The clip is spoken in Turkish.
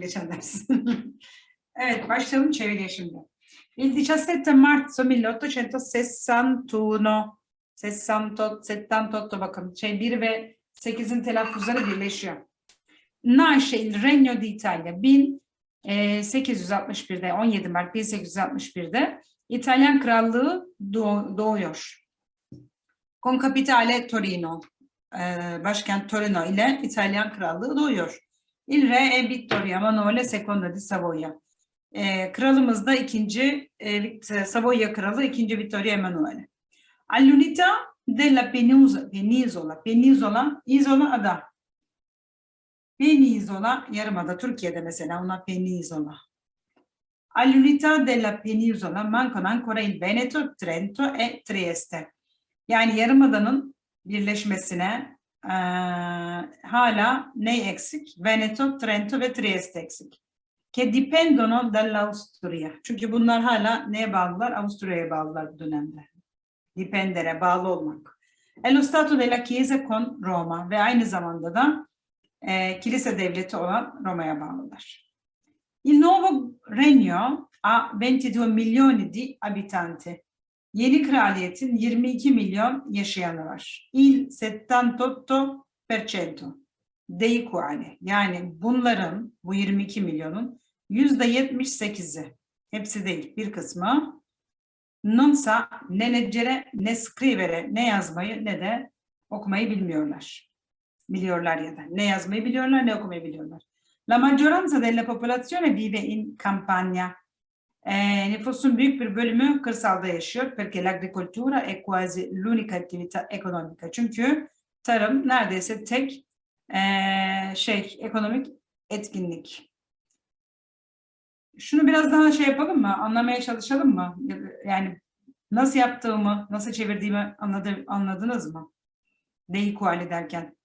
geçen ders. evet, başlayalım çeviriye şimdi. Il 17 marzo 1861 68, 78 bakın şey 1 ve 8'in telaffuzları birleşiyor. Nasce il Regno d'Italia 1861'de 17 Mart 1861'de İtalyan Krallığı doğ- doğuyor. Con capitale Torino. Ee, başkent Torino ile İtalyan Krallığı doğuyor. Il Re e Vittorio Emanuele II di Savoia. Ee, kralımız da ikinci e, Vict- Savoya Kralı ikinci Vittorio Emanuele. All'unità della penisola, penisola, penisola, isola ada. Penisola, yarımada Türkiye'de mesela ona penisola. All'unità della penisola mancano ancora il Veneto, Trento e Trieste. Yani yarımadanın birleşmesine eee, hala ne eksik? Veneto, Trento ve Trieste eksik. Che dipendono dall'Austria. Çünkü bunlar hala neye bağlılar? Avusturya'ya bağlılar bu dönemde. Dipendere, bağlı olmak. E lo Stato della Chiesa con Roma ve aynı zamanda da eee, kilise devleti olan Roma'ya bağlılar. Il nuovo regno ha 22 milioni di abitanti. Yeni kraliyetin 22 milyon yaşayanı var. Il 78% dei quali. Yani bunların, bu 22 milyonun %78'i, hepsi değil, bir kısmı non sa ne leggere ne scrivere ne yazmayı ne de okumayı bilmiyorlar. Biliyorlar ya da ne yazmayı biliyorlar ne okumayı biliyorlar. La maggioranza della popolazione vive in campagna. Eh, nüfusun büyük bir bölümü kırsalda yaşıyor. Perché l'agricoltura è quasi l'unica attività economica. Çünkü tarım neredeyse tek eh, şey ekonomik etkinlik. Şunu biraz daha şey yapalım mı? Anlamaya çalışalım mı? Yani nasıl yaptığımı, nasıl çevirdiğimi anladı, anladınız mı? Değil kuali derken.